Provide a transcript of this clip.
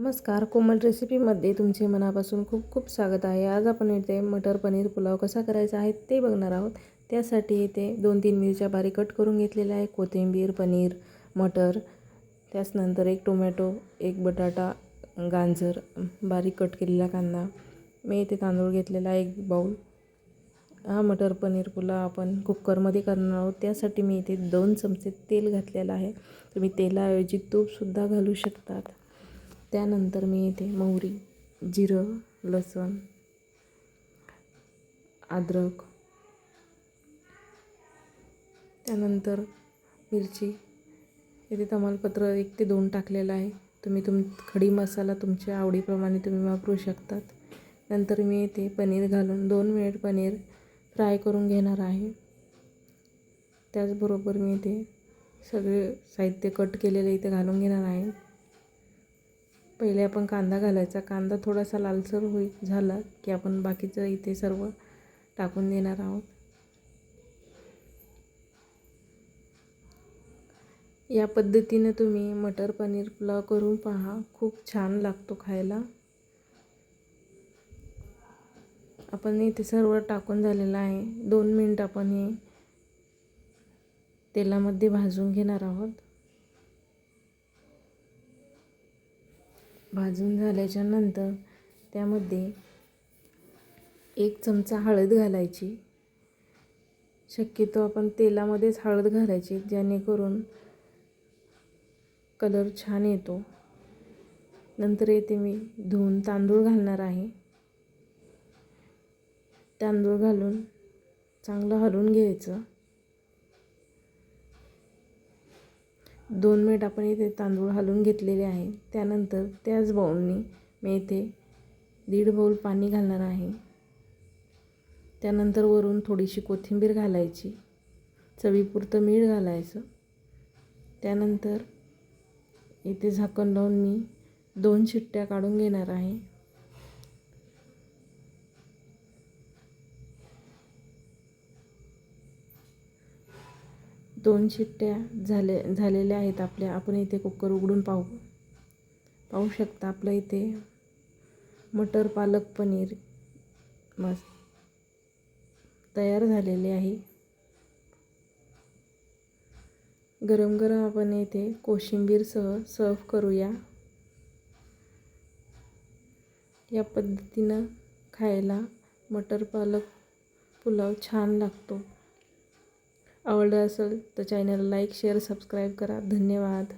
नमस्कार कोमल रेसिपीमध्ये तुमचे मनापासून खूप खूप स्वागत आहे. आज आपण इथे मटर पनीर पुलाव कसा करायचा आहे ते बघणार आहोत. त्यासाठी इथे दोन तीन मिरच्या बारीक कट करून घेतलेल्या आहे कोथिंबीर पनीर मटर. त्याचनंतर एक टोमॅटो एक बटाटा गाजर बारीक कट केलेला कांदा. मी इथे तांदूळ घेतलेला एक बाऊल हा मटर पनीर पुलाव आपण कुकरमध्ये करणार आहोत. त्यासाठी मी इथे दोन चमचे तेल घातलेलं आहे. तुम्ही तेलाऐवजी तूपसुद्धा घालू शकतात. त्यानंतर मी येथे मोहरी जिरं लसूण अद्रक त्यानंतर मिरची. इथे तमालपत्र एक ते दोन टाकलेलं आहे. तुम्ही तुम खडी मसाला तुमच्या आवडीप्रमाणे तुम्ही वापरू शकतात. नंतर मी इथे पनीर घालून दोन मिनिट पनीर फ्राय करून घेणार आहे. त्याचबरोबर मी इथे सगळे साहित्य कट केलेले इथे घालून घेणार आहे. पहिले आपण कांदा घालायचा. कांदा थोडासा लालसर होईल झाला की आपण बाकीचं इथे सर्व टाकून देणार आहोत. या पद्धतीनं तुम्ही मटर पनीर पुलाव करून पहा. खूप छान लागतो खायला. आपण इथे सर्व टाकून झालेलं आहे. दोन मिनटं आपण हे तेलामध्ये भाजून घेणार आहोत. भाजून झाल्याच्यानंतर त्यामध्ये एक चमचा हळद घालायची. शक्यतो आपण तेलामध्येच हळद घालायची जेणेकरून कलर छान येतो. नंतर येथे मी धुवून तांदूळ घालणार आहे. तांदूळ घालून चांगलं हलवून घ्यायचं. दोन मिनिट आपण इथे तांदूळ हलवून घेतलेले आहे. त्यानंतर त्याच बाऊलनी मी इथे दीड बाऊल पाणी घालणार आहे. त्यानंतर वरून थोडीशी कोथिंबीर घालायची. चवीपुरतं मीठ घालायचं. त्यानंतर इथे झाकण लावून मी दोन शिट्ट्या काढून घेणार आहे. दोन शिट्ट्या झाले झालेल्या आहेत आपल्या. आपण इथे कुकर उघडून पाहू पाहू शकता आपलं इथे मटर पालक पनीर मस्त तयार झालेले आहे. गरम गरम आपण इथे कोशिंबीरसह सर्व करूया. या पद्धतीनं खायला मटर पालक पुलाव छान लागतो. आवडलं असेल तर चॅनल लाईक शेअर सबस्क्राईब करा. धन्यवाद.